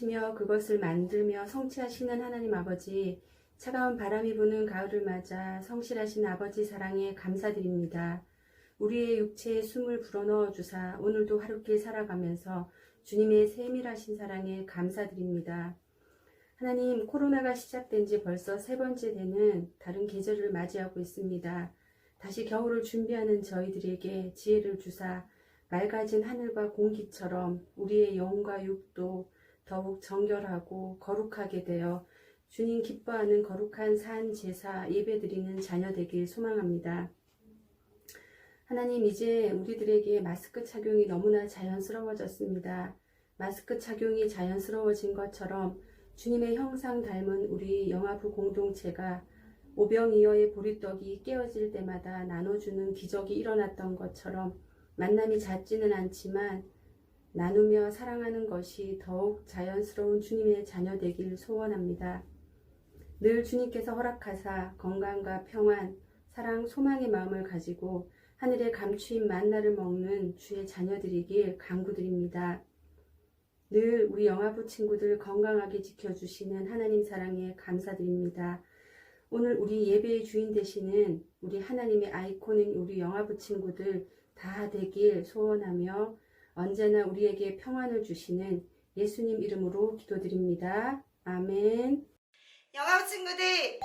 일을 행하시며 그것을 만들며 성취하시는 하나님 아버지, 차가운 바람이 부는 가을을 맞아 성실하신 아버지 사랑에 감사드립니다. 우리의 육체에 숨을 불어넣어 주사 오늘도 하루길 살아가면서 주님의 세밀하신 사랑에 감사드립니다. 하나님, 코로나가 시작된 지 벌써 세 번째 되는 다른 계절을 맞이하고 있습니다. 다시 겨울을 준비하는 저희들에게 지혜를 주사 맑아진 하늘과 공기처럼 우리의 영과 육도 더욱 정결하고 거룩하게 되어 주님 기뻐하는 거룩한 산 제사 예배드리는 자녀 되길 소망합니다. 하나님 이제 우리들에게 마스크 착용이 너무나 자연스러워졌습니다. 마스크 착용이 자연스러워진 것처럼 주님의 형상 닮은 우리 영화부 공동체가 오병이어의 보리떡이 깨어질 때마다 나눠주는 기적이 일어났던 것처럼 만남이 잦지는 않지만 나누며 사랑하는 것이 더욱 자연스러운 주님의 자녀 되길 소원합니다. 늘 주님께서 허락하사 건강과 평안, 사랑, 소망의 마음을 가지고 하늘의 감추인 만나를 먹는 주의 자녀들이길 간구드립니다. 늘 우리 영화부 친구들 건강하게 지켜주시는 하나님 사랑에 감사드립니다. 오늘 우리 예배의 주인 되시는 우리 하나님의 아이콘인 우리 영화부 친구들 다 되길 소원하며 언제나 우리에게 평안을 주시는 예수님 이름으로 기도드립니다. 아멘. 영화 친구들 헬로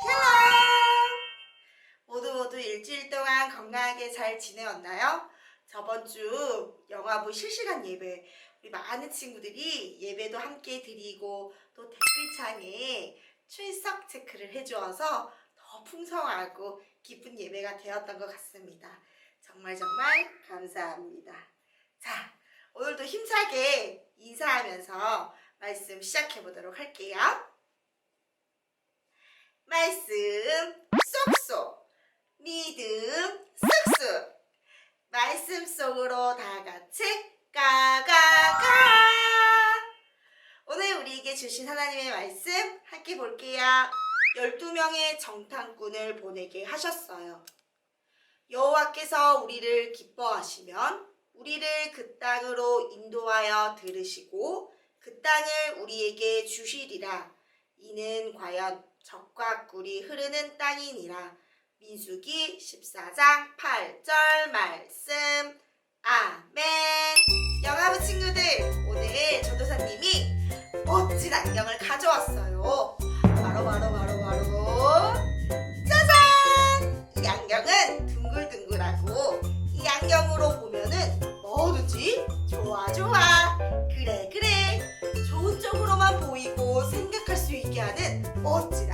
모두 모두 일주일 동안 건강하게 잘 지내왔나요? 저번 주 영화부 실시간 예배 우리 많은 친구들이 예배도 함께 드리고 또 댓글창에 출석 체크를 해주어서 더 풍성하고 기쁜 예배가 되었던 것 같습니다. 정말 정말 감사합니다. 자, 오늘도 힘차게 인사하면서 말씀 시작해 보도록 할게요. 말씀 쏙쏙 믿음 쑥쑥 말씀 속으로 다 같이 가가가. 오늘 우리에게 주신 하나님의 말씀 함께 볼게요. 12명의 정탐꾼을 보내게 하셨어요. 여호와께서 우리를 기뻐하시면 우리를 그 땅으로 인도하여 들으시고 그 땅을 우리에게 주시리라 이는 과연 적과 꿀이 흐르는 땅이니라. 민수기 14장 8절 말씀. 아멘. 영화부 친구들, 오늘 전도사님이 멋진 안경을 가져왔어요. 바로 바로 바로 하는 멋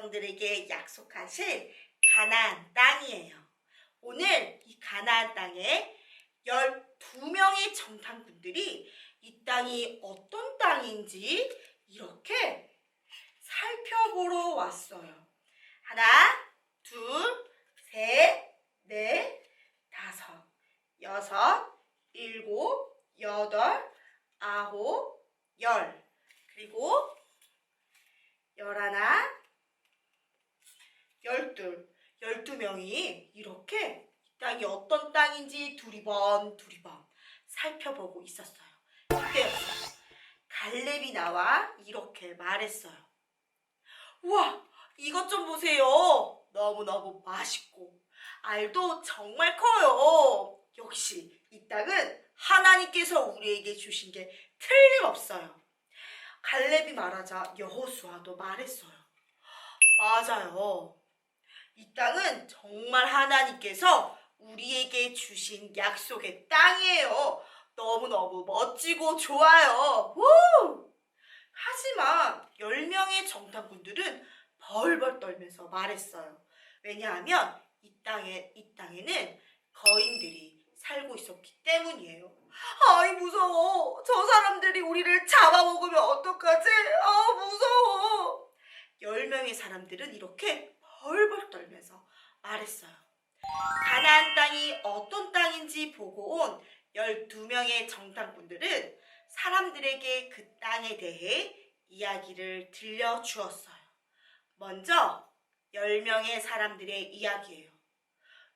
백성들에게 약속하실 가나안 땅이에요. 오늘 이 가나안 땅에 12명의 정탐꾼들이 이 땅이 어떤 땅인지 이렇게 살펴보러 왔어요. 하나, 둘, 셋, 넷, 다섯, 여섯, 일곱, 여덟, 아홉, 열. 그리고 열하나, 열둘, 열두 명이 이렇게 이 땅이 어떤 땅인지 두리번 두리번 살펴보고 있었어요. 그때였어요. 갈렙이 나와 이렇게 말했어요. 우와, 이것 좀 보세요. 너무너무 맛있고 알도 정말 커요. 역시 이 땅은 하나님께서 우리에게 주신 게 틀림없어요. 갈렙이 말하자 여호수아도 말했어요. 맞아요. 이 땅은 정말 하나님께서 우리에게 주신 약속의 땅이에요. 너무너무 멋지고 좋아요. 우! 하지만 10명의 정탐꾼들은 벌벌 떨면서 말했어요. 왜냐하면 이 땅에 이 땅에는 거인들이 살고 있었기 때문이에요. 아이 무서워. 저 사람들이 우리를 잡아먹으면 어떡하지? 아 무서워. 열 명의 사람들은 이렇게 벌벌 떨면서 말했어요. 가나안 땅이 어떤 땅인지 보고 온 12명의 정탐꾼들은 사람들에게 그 땅에 대해 이야기를 들려주었어요. 먼저 10명의 사람들의 이야기예요.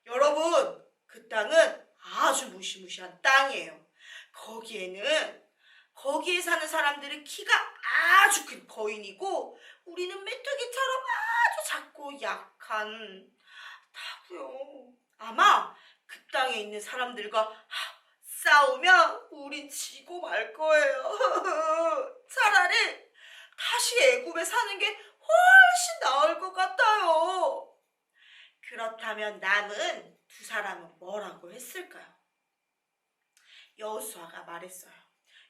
여러분, 그 땅은 아주 무시무시한 땅이에요. 거기에는 거기에 사는 사람들은 키가 아주 큰 거인이고 우리는 메뚜기처럼 작고 약한 다고요. 아마 그 땅에 있는 사람들과 하, 싸우면 우린 지고 말 거예요. 차라리 다시 애굽에 사는 게 훨씬 나을 것 같아요. 그렇다면 남은 두 사람은 뭐라고 했을까요? 여호수아가 말했어요.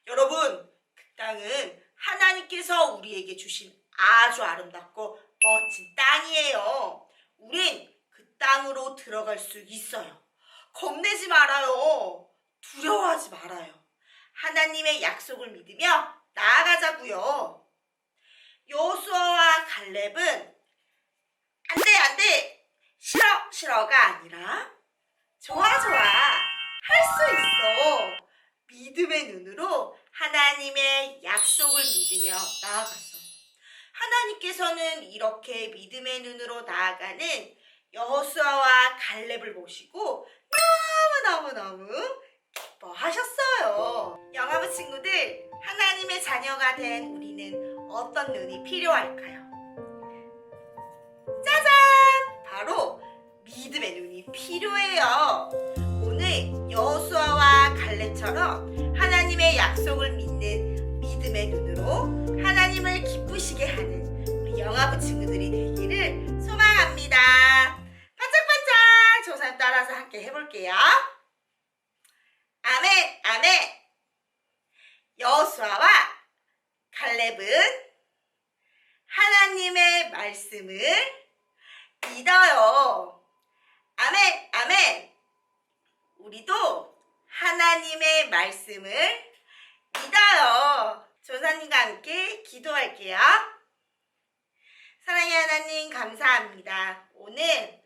여러분, 그 땅은 하나님께서 우리에게 주신 아주 아름답고 멋진 땅이에요. 우린 그 땅으로 들어갈 수 있어요. 겁내지 말아요. 두려워하지 말아요. 하나님의 약속을 믿으며 나아가자고요. 여호수아와 갈렙은 안돼 안돼 싫어 싫어가 아니라 좋아 좋아 할 수 있어 믿음의 눈으로 하나님의 약속을 믿으며 나아갔어요. 하나님께서는 이렇게 믿음의 눈으로 나아가는 여호수아와 갈렙을 보시고 너무너무너무 기뻐하셨어요. 영화부 친구들, 하나님의 자녀가 된 우리는 어떤 눈이 필요할까요? 짜잔! 바로 믿음의 눈이 필요해요. 오늘 여호수아와 갈렙처럼 하나님의 약속을 믿는 믿음의 눈으로 하나님을 기쁘시게 하는 우리 영화부 친구들이 되기를 소망합니다. 반짝반짝 조상 따라서 함께 해볼게요. 아멘, 아멘. 여호수아와 갈렙은 하나님의 말씀을 믿어요. 아멘, 아멘. 우리도 하나님의 말씀을 믿어요. 조사님과 함께 기도할게요. 사랑의 하나님 감사합니다. 오늘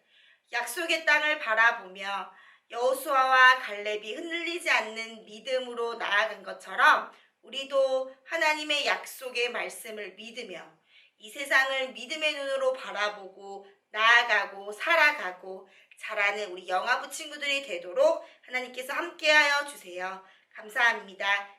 약속의 땅을 바라보며 여호수아와 갈렙이 흔들리지 않는 믿음으로 나아간 것처럼 우리도 하나님의 약속의 말씀을 믿으며 이 세상을 믿음의 눈으로 바라보고 나아가고 살아가고 자라는 우리 영화부 친구들이 되도록 하나님께서 함께하여 주세요. 감사합니다.